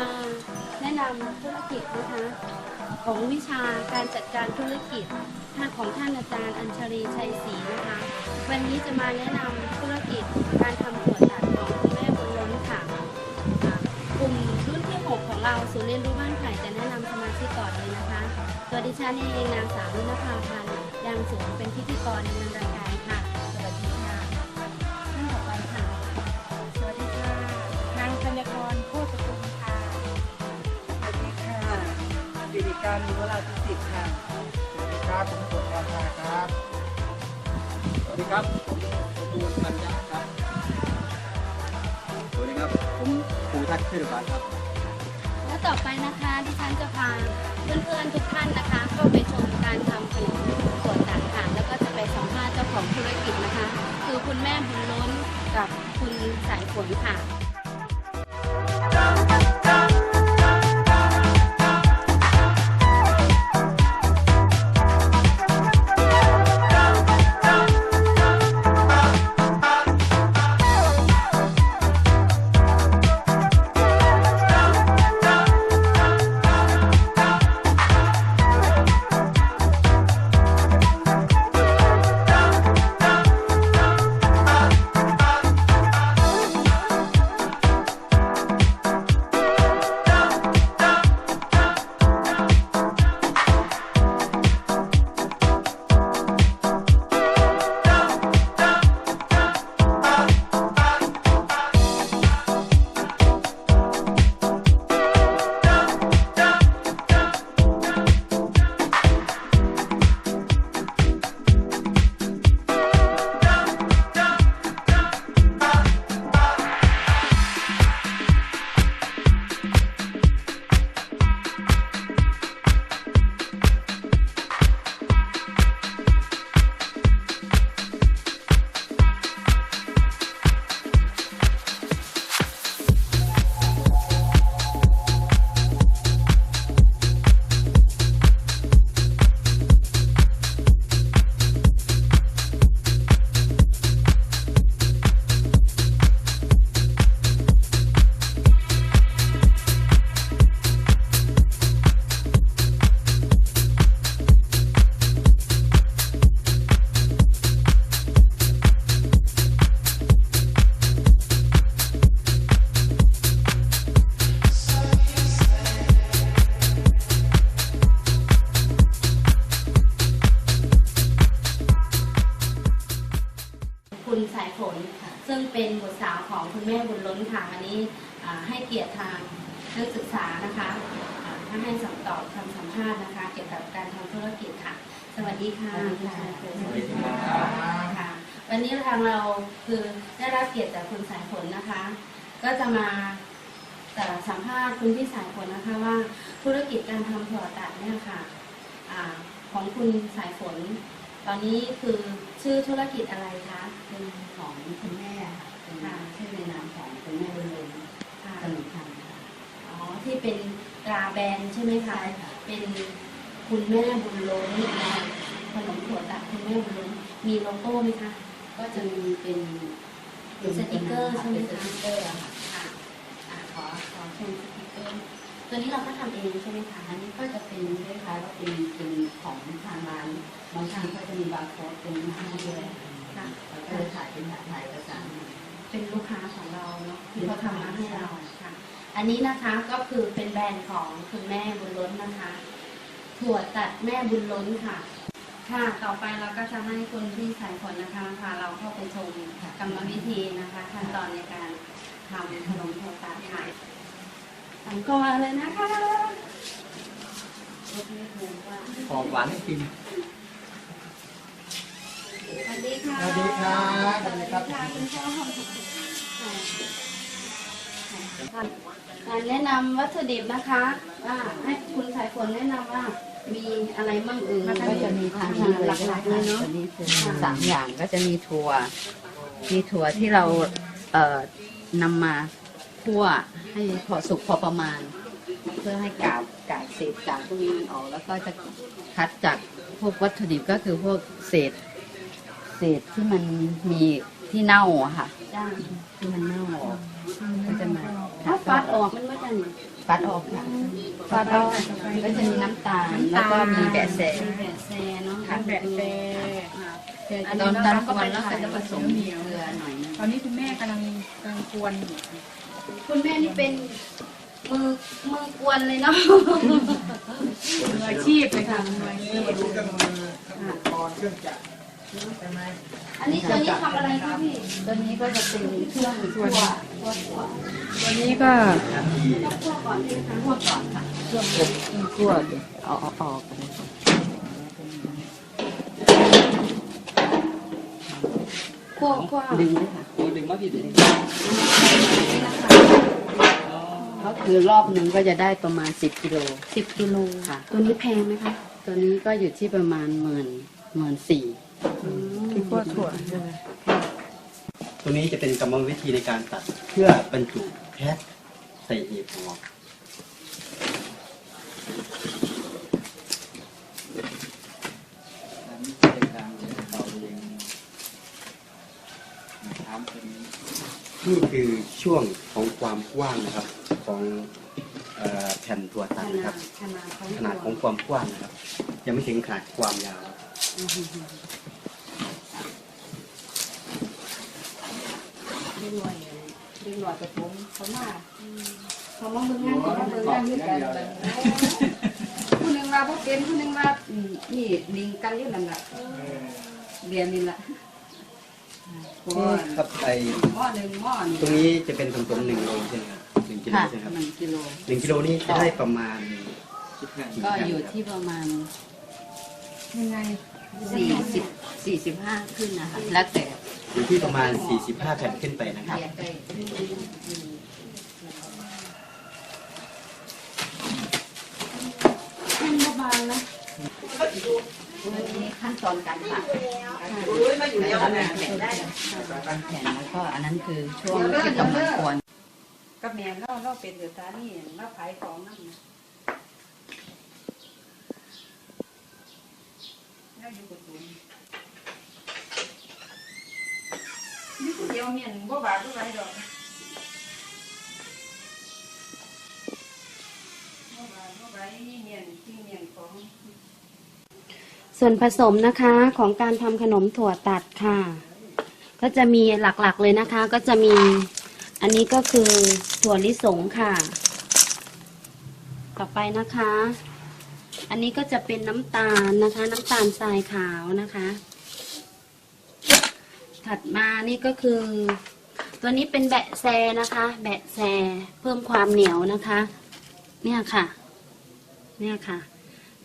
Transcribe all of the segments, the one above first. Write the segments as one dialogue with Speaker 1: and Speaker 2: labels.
Speaker 1: มาแนะนำธุรกิจนะคะของวิชาการจัดการธุรกิจท่านของท่านอาจารย์อัญชลีชัยศรีนะคะ วันนี้จะมาแนะนำธุรกิจการทำถั่วตัดของคุณแม่บุญล้นค่ะกลุ่มรุ่นที่ 6 ของเราศูนย์เรียนรู้บ้านไผ่จะแนะนำสมาชิกก่อนเลยนะคะ ตัวดิฉันเองนางสาวนุนภาพันธ์ยางสูงเป็นพิธีกรในงานรายการ
Speaker 2: การมีวราพิสิทธิ์ค่ะ
Speaker 3: สวัสดีครับผมกดราคาครับ
Speaker 4: สวัสดีครับผมปูนปัญญาครับ สวัสดีครับผมภูทักษ์ชื่อรัตน์ครับ
Speaker 1: และต่อไปนะคะดิฉันจะพาเพื่อนๆทุกท่านนะคะ เข้าไปชมการทำขนมถั่วตัดค่ะแล้วก็จะไปสัมภาษณ์เจ้าของธุรกิจนะคะ คือคุณแม่บุญล้นกับคุณสายฝนค่ะ ของคุณแม่บุญล้นค่ะวันนี้อ่าให้เกียรติทางนักศึกษานะคะอ่าถ้าให้สัมตอบคำสัมภาษณ์นะคะ เกี่ยวกับการทำธุรกิจค่ะ สวัสดีค่ะคุณสายฝน
Speaker 4: สวัสดีครับ
Speaker 1: ค่ะ วันนี้ทางเราคือได้รับเกียรติจากคุณสายฝนนะคะ ก็จะมาแต่สัมภาษณ์คุณพี่สายฝนนะคะว่าธุรกิจการทำถั่วตัดเนี่ยค่ะอาของคุณสายฝน ตอนนี้คือชื่อธุรกิจอะไรคะ
Speaker 5: เป็นของคุณแม่ค่ะเป็นชื่อในนามของคุณแม่บุญลืม
Speaker 1: ค่ะ
Speaker 5: สนุกพันธ์ค่ะ
Speaker 1: อ๋อที่ เป็นตราแบรนด์ใช่ไหมคะ
Speaker 5: ใช่ค่ะ
Speaker 1: เป็นคุณแม่บุญล้นนะขนมถั่วตัดคุณแม่บุญล้นมีโลโก้ไหมคะ
Speaker 5: ก็จะมีเป็น
Speaker 1: เป็นสติกเกอร์ใช่ไหม
Speaker 5: เป็น
Speaker 1: คะ
Speaker 5: สติกเกอร์อะค่ะ
Speaker 1: ค่ะอะขอขอชมสติกเกอร์ตัวนี้เราก็ทำเองใช่ไหมคะ
Speaker 5: อันนี้ก็จะเป็นคล้ายๆว่าเป็นเป็นของทางร้านบางทีก็จะมีบาร์โค้ดเป็นให้ด้วย
Speaker 1: ค่ะ
Speaker 5: แล้วก็เลยขายเป็นแบบไทยประจาน
Speaker 1: เป็นลูกค้าของเราเนาะที่เขาทำมาให้เราค่ะ อันนี้นะคะก็คือเป็นแบรนด์ของคุณแม่บุญล้นนะคะ ถั่วตัดแม่บุญล้นค่ะ ค่ะ ต่อไปเราก็จะให้คุณพี่สายฝนนะคะพาเราเข้าไปชมกรรมวิธีนะคะขั้นตอนในการทำขนมถั่วตัดค่ะสังกอเลยนะคะ
Speaker 4: หอมหวานให้กิน
Speaker 1: สวัสดีค่ะ
Speaker 3: สวัสดีครับสวัสดีครับ
Speaker 1: คุณพ่อ การแนะนำวัตถุดิบนะคะว่าให้คุณสายฝนแนะนำว่า มีอะไรมั่งเอ่ย
Speaker 5: ก็จะมีทางนี้เลย
Speaker 1: หลักๆเลยเนาะ
Speaker 5: อันนี้คือสามอย่างก็จะมีถั่ว มีถั่วที่เราเอ่อนำมาคั่วให้พอสุกพอประมาณ เพื่อให้กากกากเศษกากพวกนี้มันออก แล้วก็จะคัดจากพวกวัตถุดิบก็คือพวกเศษ เศษที่มันมีที่เน่าอะค่ะ
Speaker 1: จ้า
Speaker 5: ที่มันเน่าออกก็ จะมา
Speaker 1: ถ้าฟัดออกมันไม่ได้นี่
Speaker 5: ฟัดออกค่ะ
Speaker 1: ฟัดออก
Speaker 5: ก็จะมีน้ำตาลแล้วก็มีแบะแส
Speaker 1: มีแบะแซเนาะ
Speaker 2: ทานแบบแซ่
Speaker 5: ตอนตอนกวนแล้วก็จะผสมเกลือหน่อยนึง
Speaker 2: ตอนนี้คุณแม่กำลังกำลังกวนอยู่
Speaker 1: คุณแม่นี่เป็นมือมือกวนเลยเนาะ
Speaker 2: มืออาชีพเลยค่ะมืออาชีพ
Speaker 3: มาดูเครื่องมือเครื่องอุปกรณ์เครื่องจักรใช่ไหม
Speaker 1: อันนี้ตัวนี้ทำอะไรคะพี่
Speaker 5: ตัวนี้ก็จะเป็นเครื่องคั่วคั่วคั่ว
Speaker 2: วันนี้ก็
Speaker 1: ต้องคั่วก่อนใช่ไหมคะคั่วก่อนค่ะ
Speaker 5: เครื่องคั่วเอาเอาออกเลย
Speaker 1: คั่วคั่ว
Speaker 5: ดึงเลยค่ะ
Speaker 6: โอ้ดึงมาพี่ดึง
Speaker 5: ก็คือรอบหนึ่งก็จะได้ประมาณ 10กิโล
Speaker 1: สิบกิโล
Speaker 5: ค่ะ
Speaker 1: ตัวนี้แพงไหมคะ
Speaker 5: ตัวนี้ก็อยู่ที่ประมาณหมื่นหมื่นสี่
Speaker 2: คือคั่วถั่วใช่ไหม
Speaker 7: ตัวนี้จะเป็นกรรมวิธีในการตัดเพื่อบรรจุแพ็คใส่หีบห่อนี่คือช่วงของความกว้างนะครับของเอ่อแผ่นตัวตัดนะครับ
Speaker 1: ขนาดของ
Speaker 7: ขนาดของความกว้างนะครับ ยังไม่ถึงขนาดความยาว
Speaker 1: เรียกหน่วยเรียกหน่วยกระผมเขามาเขามาเมืองงานเขามาเมืองงานด้วยกันผู้หนึ่งว่าพวกเป็นผู้หนึ่งว่า
Speaker 5: อืมนี่ลิงกันเรียนนั่นแหละเรียนนี่แหละคั่ว
Speaker 7: ครับไอ
Speaker 5: หม้อหนึ่งหม้อหนึ่ง
Speaker 7: ตรงนี้จะเป็นตรงๆหนึ่งโลใช่ไหมครับหนึ่งกิโล
Speaker 5: ค่ะ
Speaker 7: ใช่ไหมครับ
Speaker 5: หนึ่งกิโล
Speaker 7: หนึ่งกิโลนี่จะได้ประมาณ
Speaker 6: คิดแผ่น
Speaker 5: ก็อยู่ที่ประมาณ
Speaker 2: ยังไง
Speaker 5: สี่สิบสี่สิบห้าขึ้นนะคะแล้วแต่
Speaker 7: อยู่ที่ประมาณ 45แผ่นขึ้นไปนะครับ
Speaker 5: เรียนได้
Speaker 1: แห้งบางๆนะ
Speaker 5: นี่ขั้นตอนการตัดแล้วก็แผ่นแผ่นแล้วก็อันนั้นคือช่วงที่กำลังกวน
Speaker 2: กับแม่เราเราเป็นเดือดตานี่เราขายของนั่นเราอยู่กับตุ้มนี่เดียวเมียนบ่บาดบ่ไรดอกบ่บาดบ่ไรนี่เมียนที่เมียนของ
Speaker 1: ส่วนผสมนะคะของการทำขนมถั่วตัดค่ะ ก็จะมีหลักๆเลยนะคะ ก็จะมีอันนี้ก็คือถั่วลิสงค่ะ ต่อไปนะคะ อันนี้ก็จะเป็นน้ำตาลนะคะ น้ำตาลทรายขาวนะคะ ถัดมานี่ก็คือ ตัวนี้เป็นแบะแซนะคะ แบะแซเพิ่มความเหนียวนะคะ เนี่ยค่ะ เนี่ยค่ะ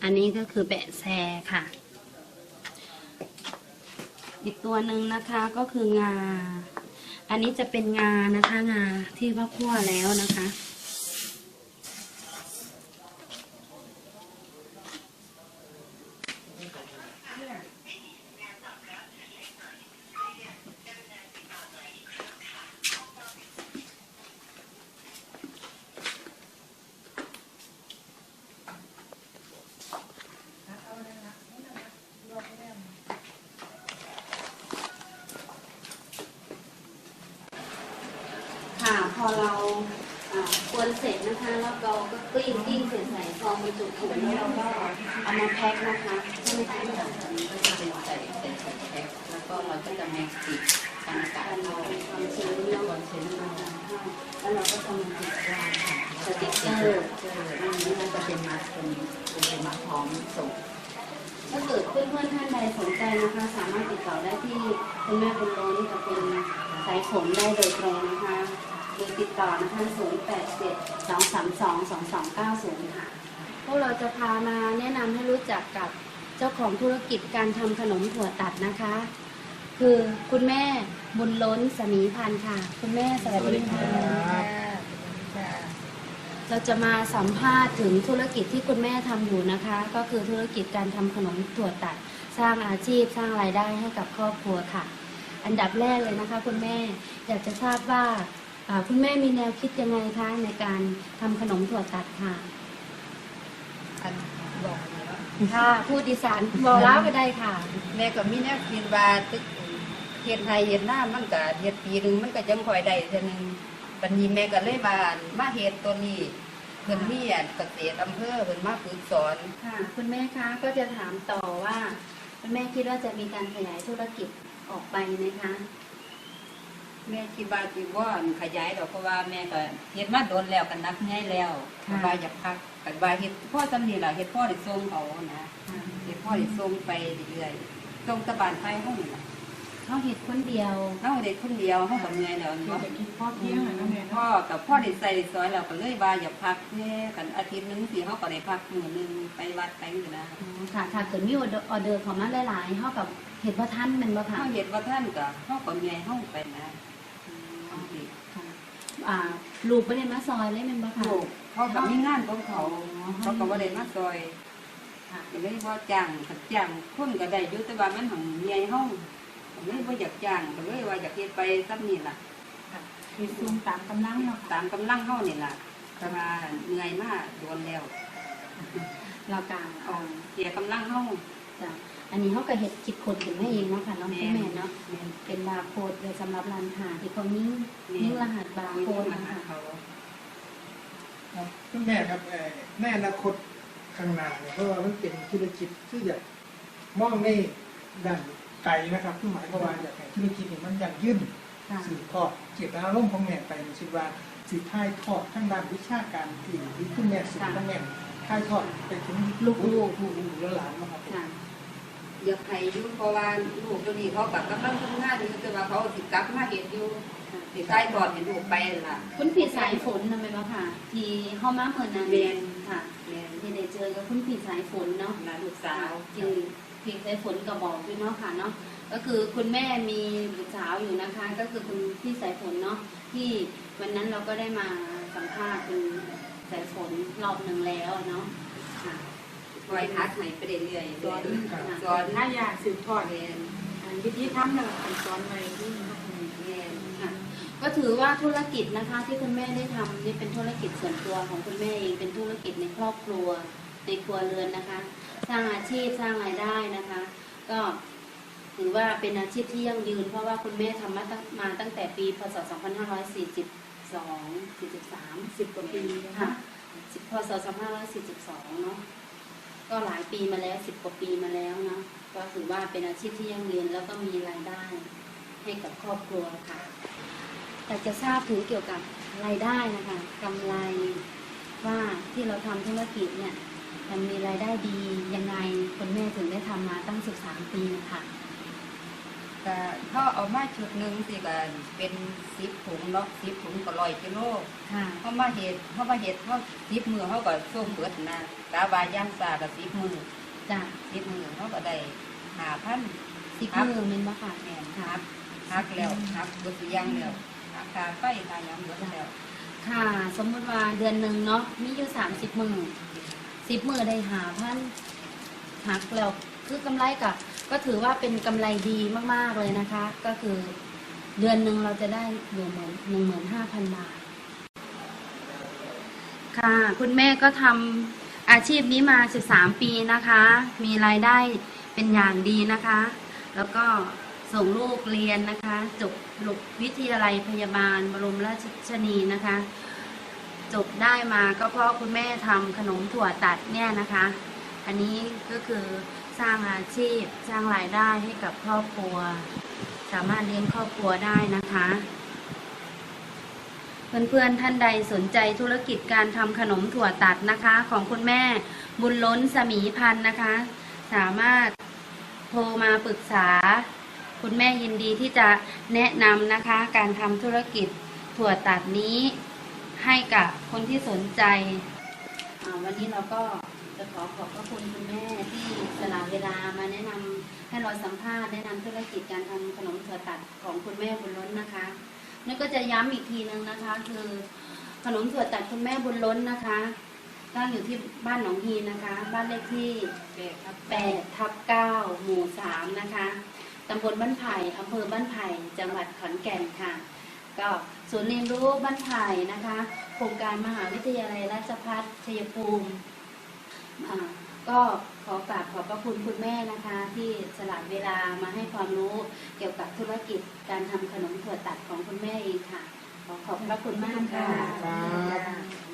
Speaker 1: อันนี้ก็คือแบะแซค่ะ อีกตัวหนึ่งนะคะก็คืองา อันนี้จะเป็นงานะคะ งาที่ว่าคั่วแล้วนะคะ ค่ะพอเราอ่ากวนเสร็จนะคะ แล้วเราก็กลิ้งกลิ้งเสร็จใส่ซองบรรจุถุงแล้วเราก็เอามาแพ็คนะคะ ใช่ไหมคะ
Speaker 5: อันนี้ก็จะเป็นใส่เป็นใส่แพ็คแล้วก็เราก็จะแม็กซ์ติดกันอากาศ
Speaker 1: การ
Speaker 5: เข้า
Speaker 1: เอาความชื้นแล้ว
Speaker 5: ก่อนเช็ดน้ำมัน
Speaker 1: แล้วเราก็จะมาติดวาง
Speaker 5: สติ๊กเกอร์อันนี้มันจะเป็นมาเป็นเป็นมาพร้อมส่ง
Speaker 1: ถ้าเกิดเพื่อนๆท่านใดสนใจนะคะ สามารถติดต่อได้ที่คุณแม่คุณล้นจะเป็นสายฝนได้โดยตรงนะคะหรือติดต่อนะคะ0 8 7 2 3 2 2 2 9 0 ค่ะ พวกเราจะพามาแนะนำให้รู้จักกับ จ้าของธุรกิจการทำขนมถั่วตัดนะคะ คือคุณแม่บุญล้นสมีพันธ์ค่ะ คุณแม่สวัสดีค่ะเราจะมาสัมภาษณ์ถึงธุรกิจที่คุณแม่ทำอยู่นะคะ ก็คือธุรกิจการทำขนมถั่วตัด สร้างอาชีพสร้างรายได้ให้กับครอบครัวค่ะ อันดับแรกเลยนะคะ คุณแม่อยากจะทราบว่าอ่าคุณแม่มีแนวคิดยังไงคะในการทำขนมถั่วตัดค่ะ
Speaker 2: อันบอกเลยว่า
Speaker 1: ค่ะพูดอีสานบอกเล่าก็ได้ค่ะ
Speaker 2: แม่ก็มีแนวคิดว่าตึกเฮ็ดไทยเฮ็ดหน้ามันก็เฮ็ดปีหนึงมันก็จังค่อยได้เท่อนึงปันนี้แม่ก็เลยว่ามาเฮ็ดตัวนี้เพิ่นมีอันเกษตรอำเภอเพิ่นมาฝึกสอน
Speaker 1: ค่ะ คุณแม่คะก็จะถามต่อว่า คุณแม่คิดว่าจะมีการขยายธุรกิจออกไปไหมคะ
Speaker 2: แม่คิดว่าสิบ่อันขยายดอกเพราะว่าแม่ก็เฮ็ดมาโดนแล้วก็นักใหญ่แล้วก็ว่าอยากพัก ก็ว่าเฮ็ดพ่อซำนี้ล่ะเฮ็ดพ่อได้ส่งเขานะเฮ็ดพ่อได้ส่งไปเรื่อยๆส่งตะบานไฟเฮานี่ล่ะ
Speaker 1: เขาเห็ดคนเดียว
Speaker 2: เฮาได้คนเดียวเฮาก็เหนื่อยแล้ว
Speaker 8: เรา
Speaker 2: เนาะ
Speaker 8: จะคิดพ่อเพียงอะนะแม่
Speaker 2: พ่อ
Speaker 8: เนาะ
Speaker 2: กับพ่อได้ใส่ซอยแล้วก็เลยว่าอยากพักแน่กันอาทิตย์หนึงสิเฮาก็ได้พักมื้อหนึงไปวัดไปนี่นะ
Speaker 1: อ๋อค่ะถ้าเกิดมีออเดอร์ออเดอร์ของมาหลายๆเท่ากับเห็ดว่าท่านเป็นบ่ค่ะ
Speaker 2: เฮาเฮ็ดว่าท่านก็เฮาก็เหนื่อยเฮาไปนะเอาสิ
Speaker 1: ค่ะอ่าลูกไม่ได้มาซอยเลยเป็นบ่ค่ะ
Speaker 2: ลูก เขาก็มีงานของเขาเขาก็บ่ได้มาซอย
Speaker 1: ค่ะ
Speaker 2: ก็เลยบ่จ้างคันจ้างคนก็ได้อยู่แต่ว่ามันหังใหญ่เฮาก็เลยบ่อยากจ้างก็เลยว่าอยากเฮ็ดไปซับนี่ล่ะ
Speaker 8: คือซูมตามกำลังเนาะ
Speaker 2: ตามกำลังเฮานี่ล่ะแต่ว่าเหนื่อยมากโดนแล้ว
Speaker 1: เรากลาง
Speaker 2: เอาเสียกำลังเฮา
Speaker 1: จ้ะอันนี้เขาก็เห็ดคิดคนถึงให้เองเนาะค่ะน้อง
Speaker 2: แม่
Speaker 1: คุณแม่เนาะเป็นบาร์โค้ดเลยสำหรับร้านอาหารที่เขานิ่งนิ่งรหัสบาร์
Speaker 2: มี
Speaker 1: โค้ด
Speaker 2: มา
Speaker 1: นะ
Speaker 2: หา
Speaker 1: คะ
Speaker 2: เขา
Speaker 3: ครับคุณแม่ครับเอ่อในอนาคตข้างหน้าเนี่ยเพราะว่ามันเป็นธุรกิจที่อยากมองในด้านไกลนะครับที่หมายความว่าอยากให้ธุรกิจเนี่ยมันยั่งยืน
Speaker 1: ค่ะ
Speaker 3: สืบทอดเจตนารมณ์ของแม่ไปในชีวิตว่าสืบท่ายทอดทั้งด้านวิชาการที่ที่คุณแม่สืบของแม่ท่ายทอดไปถึงลูกลูกลูกลูกหลานนะครับ
Speaker 1: ค่ะ
Speaker 2: อยากให้อยู่เพราะว่าลูกตัวนี้เขากับกำลังทำงานอยู่แต่ว่าเขาสิกลับมาเห็นอยู่สิ ใต้ตอนเห็นลูกไปนั่นล่ะ
Speaker 1: คุณผีสายฝนทำไมบ่ค่ะ ที่เข้ามาเมื่อนั้น
Speaker 2: เรียน
Speaker 1: ค่ะ
Speaker 2: แม่น
Speaker 1: ที่ได้เจอกับคุณผีสายฝนเนาะ
Speaker 2: หลานลูกสาว
Speaker 1: คือผีสายฝนก็บอกด้วยเนาะค่ะเนาะก็คือคุณแม่มีลูกสาวอยู่นะคะ ก็คือคุณพี่สายฝนเนาะที่วันนั้นเราก็ได้มาสัมภาษณ์คุณสายฝนรอบหนึ่งแล้วเนาะค่ะ
Speaker 2: คอยทักให้ไปเรื่อยๆ
Speaker 8: สอน
Speaker 2: สอน
Speaker 8: ถ้าอยากสืบทอด
Speaker 2: เรียน
Speaker 8: อันวิธีทำน่ะอันสอนใหม่ที่เนาะ
Speaker 2: เรียน
Speaker 1: ค่ะ ก็ถือว่าธุรกิจนะคะที่คุณแม่ได้ทำนี่เป็นธุรกิจส่วนตัวของคุณแม่เองเป็นธุรกิจในครอบครัวในครัวเรือนนะคะ สร้างอาชีพสร้างรายได้นะคะ ก็ถือว่าเป็นอาชีพที่ยั่งยืน เพราะว่าคุณแม่ทำมาตั้งมาตั้งแต่ปีพศ 2542 43
Speaker 8: สิบกว่าปี
Speaker 1: ค่ะพศ 2542 เนาะก็หลายปีมาแล้ว 10กว่าปีมาแล้วเนาะก็ถือว่าเป็นอาชีพที่ยั่งยืนแล้วก็มีรายได้ให้กับครอบครัวค่ะ แต่จะทราบถึงเกี่ยวกับรายได้นะคะกำไรว่าที่เราทำธุรกิจเนี่ยมันมีรายได้ดียังไงคุณแม่ถึงได้ทำมาตั้ง 13 ปีนะคะ
Speaker 2: ก็เขาเอามาชุดหนึ่งสิก็เป็นสิบถุงเนาะสิบถุงก็ร้อยกิโล
Speaker 1: ค่ะ
Speaker 2: เขามาเห็ดเขามาเห็ดเขาสิบมือเขาก็ส่งเบิดนะกาบาย่างซาก็สิบมือ
Speaker 1: จ้ะ
Speaker 2: สิบมือเขาก็ได้หาพัน
Speaker 1: สิบมือเมนบ่ค่ะ
Speaker 2: แม่นฮักฮักแล้วฮักเบิดสิย่างแล้วฮัก คาไฟคาหยังเบิดแล้ว
Speaker 1: ค่ะ สมมุติว่าเดือนหนึ่งเนาะมีอยู่สามสิบมือสิบมือได้หาพันหักแล้วคือกำไรกับก็ถือว่าเป็นกำไรดีมากๆเลยนะคะ ก็คือเดือนหนึ่งเราจะได้หนึ่งหมื่นหนึ่งหมื่นห้าพันบาท ค่ะ คุณแม่ก็ทำอาชีพนี้มา13ปีนะคะ มีรายได้เป็นอย่างดีนะคะ แล้วก็ ส่งลูกเรียนนะคะจบหลกวิทยาลัยพยาบาลบรมราชชนีนะคะ จบได้มาก็เพราะคุณแม่ทำขนมถั่วตัดเนี่ยนะคะ อันนี้ก็คือสร้างอาชีพสร้างรายได้ให้กับครอบครัว สามารถเลี้ยงครอบครัวได้นะคะเพื่อนๆท่านใดสนใจธุรกิจการทำขนมถั่วตัดนะคะ ของคุณแม่บุญล้นสมีพันธ์นะคะ สามารถโทรมาปรึกษา คุณแม่ยินดีที่จะแนะนำนะคะ การทำธุรกิจถั่วตัดนี้ให้กับคนที่สนใจ วันนี้เราก็จะขอขอบพระคุณคุณแม่ที่สละเวลามาแนะนำให้เราสัมภาษณ์แนะนำธุรกิจการทำขนมถั่วตัดของคุณแม่บุญล้นนะคะนี่ก็จะย้ำอีกทีนึงนะคะ คือขนมถั่วตัดคุณแม่บุญล้นนะคะตั้งอยู่ที่บ้านหนองฮีนะคะ บ้านเลขที่
Speaker 2: แปดทับ
Speaker 1: 8ทับ9หมู่3นะคะ ตำบลบ้านไผ่อำเภอบ้านไผ่ จังหวัดขอนแก่นค่ะ ก็ศูนย์เรียนรู้บ้านไผ่นะคะ โครงการมหาวิทยาลัยราชภัฏชัยภูมิก็ขอกราบขอบพระคุณคุณแม่นะคะ ที่สละเวลามาให้ความรู้เกี่ยวกับธุรกิจการทำขนมถั่วตัดของคุณแม่เองค่ะ ขอขอบพระคุณมากค่ะ
Speaker 3: ครับ